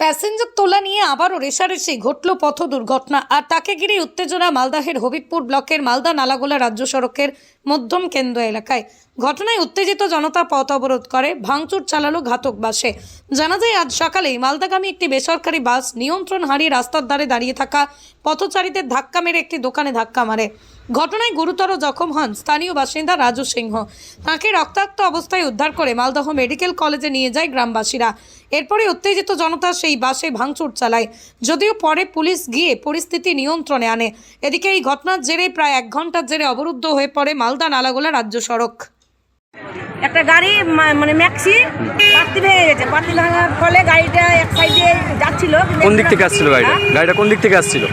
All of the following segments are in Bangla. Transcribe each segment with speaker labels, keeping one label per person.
Speaker 1: প্যাসেঞ্জার তোলা নিয়ে আবারও রেশারেশি ঘটল পথ দুর্ঘটনা, আর তাকে ঘিরে উত্তেজনা মালদাহের হবিবপুর ব্লকের মালদা নালাগোলা রাজ্য সড়কের মধ্যম কেন্দ্র এলাকায়। ঘটনায় উত্তেজিত জনতা পথ অবরোধ করে, ভাঙচুর চালালো ঘাতক বাসে। জানা যায়, আজ সকালেই মালদাগামী একটি বেসরকারি বাস নিয়ন্ত্রণ হারিয়ে রাস্তার ধারে দাঁড়িয়ে থাকা পথচারীদের ধাক্কা মেরে একটি দোকানে ধাক্কা মারে। ঘটনায় গুরুতর জখম হন স্থানীয় বাসিন্দা রাজু সিংহ। তাকে রক্তাক্ত অবস্থায় উদ্ধার করে মালদহ মেডিকেল কলেজে নিয়ে যায় গ্রামবাসীরা। এরপরে উত্তেজিত জনতা সেই বাসে ভাঙচুর চালায়। যদিও পরে পুলিশ গিয়ে পরিস্থিতি নিয়ন্ত্রণে আনে। এদিকে এই ঘটনার জেরে প্রায় এক ঘণ্টার জেরে অবরুদ্ধ হয়ে পড়ে মালদা নালাগোলা রাজ্য সড়ক।
Speaker 2: একটা গাড়ি মানে ম্যাক্সি পাত্তি ভেঙে গেছে। পাত্তি ভাঙার ফলে গাড়িটা এক সাইডে যাচ্ছিল।
Speaker 3: কোন দিক থেকে আসছিল গাড়িটা? গাড়িটা কোন দিক থেকে আসছিল?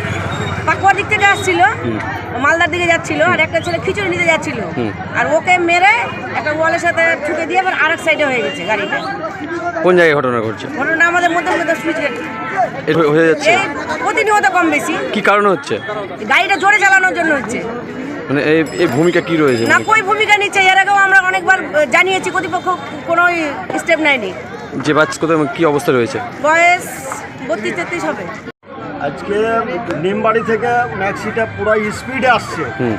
Speaker 2: পাকুয়ার দিক থেকে আসছিল মালদার দিকে যাচ্ছিল আর একটা ছেলে খিচুড়ি নিতে যাচ্ছিল। আর ওকে মেরে একটা ওয়ালের সাথে ঠুকে দিয়ে আবার আরেক সাইডে হয়ে গেছে গাড়িটা।
Speaker 3: কোন জায়গায় ঘটনা ঘটছে?
Speaker 2: ঘটনা আমাদের মধ্যে মধ্যে সুইচ গেট
Speaker 3: হয়ে- যাচ্ছে?
Speaker 2: প্রতিনিয়ত কম বেশি।
Speaker 3: কি কারণে হচ্ছে?
Speaker 2: গাড়িটা জোরে চালানোর জন্য হচ্ছে।
Speaker 3: মানে এই এই ভূমিকা কি রয়েছে?
Speaker 2: না কই ভূমিকা নিচ্ছে? এর আগেও আমরা অনেকবার জানিয়েছি কর্তৃপক্ষ কোনো স্টেপ নেয়নি।
Speaker 3: যে বাচ্চা কোথায় কি অবস্থা রয়েছে?
Speaker 2: বয়স বত্রিশ তেত্রিশ হবে।
Speaker 4: আজকে নিমবাড়ি থেকে ম্যাক্সিটা পুরো স্পিডে আসছে।
Speaker 3: হুম।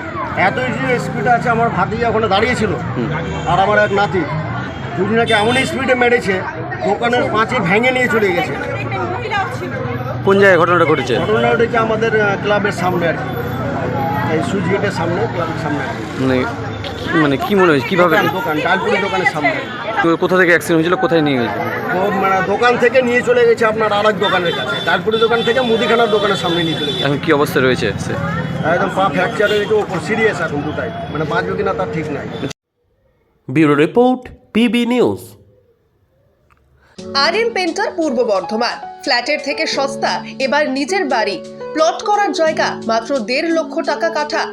Speaker 4: এত স্পিডে আছে আমার ভাতি ওখানে দাঁড়িয়েছিল। আর আমার এক নাতি দুজনাকে এমন স্পিডে মেরেছে দোকানের পাঁচে ভেঙে নিয়ে চলে গেছে।
Speaker 3: কোন জায়গায় ঘটনাটা ঘটেছে?
Speaker 4: ঘটনা উঠেছে আমাদের ক্লাবের সামনে আর কি। এই সুইচ গেটের সামনে ক্লাবের সামনে আর কি।
Speaker 3: মানে কি- মানে কি মনে হয়েছে? কীভাবে?
Speaker 4: দোকান দোকান ডালপুরি দোকানের সামনে।
Speaker 3: তো কোথা থেকে অ্যাক্সিডেন্ট হয়েছিল কোথায় নিয়ে গেছে?
Speaker 4: মানে দোকান থেকে নিয়ে চলে গেছে আপনার আর এক দোকানের কাছে। ডালপুরি দোকান থেকে মুদিখানার দোকানের সামনে নিয়ে চলে গেছে।
Speaker 3: এখন কি অবস্থা রয়েছে
Speaker 4: একদম পা ফ্র্যাকচার হয়ে গেছে ওপর সিরিয়াস এখন দুটাই মানে বাঁচবে কিনা তার ঠিক নাই।
Speaker 5: ব্যুরো রিপোর্ট পিবি নিউজ
Speaker 6: আর পেন্টার পূর্ব বর্ধমান। ফ্ল্যাটের থেকে সস্তা এবার নিজের বাড়ি। প্লট করার জায়গা মাত্র দেড় লক্ষ টাকা কাঠা।